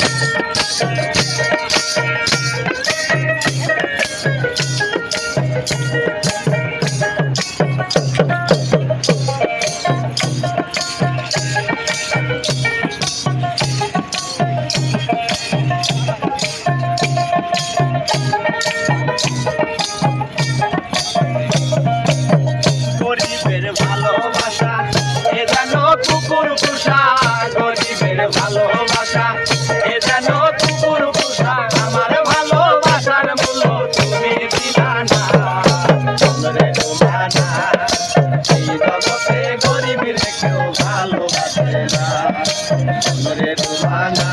গরিবের রে রোমানা,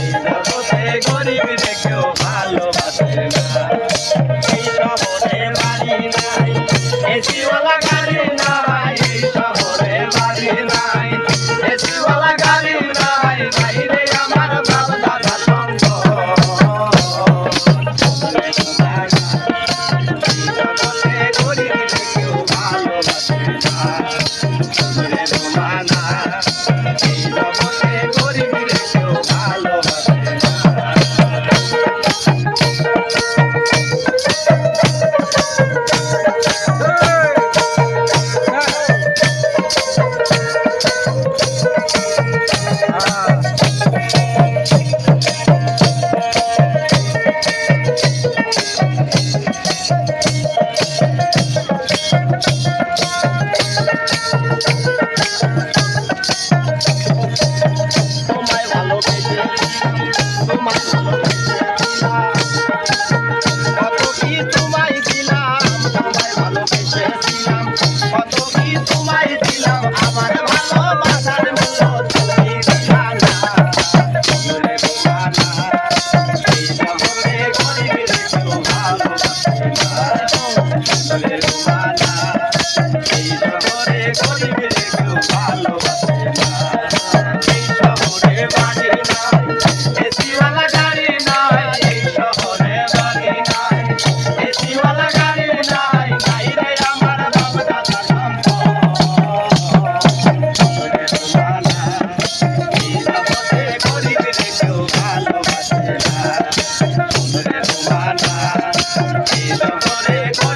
এই জগতে গরিবের কেউ ভালোবাসে না। এই শহরে বাড়ি নাই এসিওয়ালা গাড়ি নাই এই শহরে বাড়ি নাই এসিওয়ালা গাড়ি নাই নাই রে আমার বাপ দাদা সঙ্গ। জগতে গরিব কেউ ভালোবাসে না। করে